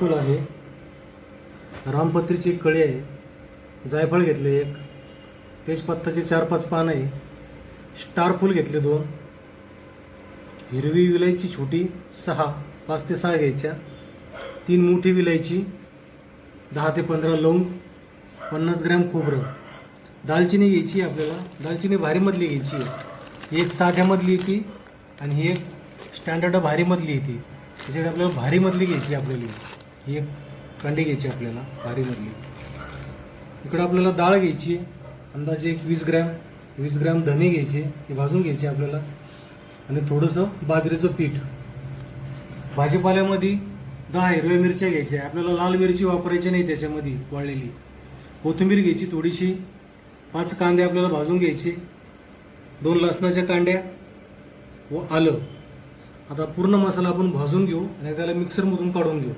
फूल आहे. रामपत्रीची एक कळी आहे. जायफळ घेतले एक. तेजपत्ताचे चार पाच पान आहे. स्टार फूल घेतले दोन. हिरवी विलायची छोटी सहा पाच ते सहा घ्यायच्या. तीन मोठी विलायची दहा ते पंधरा लवंग पन्नास ग्रॅम खोबरं. दालचिनी घ्यायची आपल्याला. दालचिनी भारीमधली घ्यायची. आहे. एक साध्यामधली येते आणि ही एक स्टँडर्ड भारीमधली येते त्याच्यात आपल्याला भारीमधली घ्यायची आपल्याला. ही एक कांडी घ्यायची आपल्याला भारीमधली इकडं आपल्याला डाळ घ्यायची अंदाजे एक वीस ग्रॅम वीस ग्रॅम धने घ्यायचे हे भाजून घ्यायचे आपल्याला. आणि थोडंसं बाजरीचं पीठ. भाजीपाल्यामध्ये दहा हिरव्या मिरच्या घ्यायच्या आपल्याला लाल मिरची वापरायची नाही त्याच्यामध्ये वाळलेली. कोथिंबीर घ्यायची थोडीशी पाच कांदे आपल्याला भाजून घ्यायचे दोन लसणाच्या कांड्या व आलं. आता पूर्ण मसाला आपण भाजून घेऊ आणि त्याला मिक्सरमधून काढून घेऊ.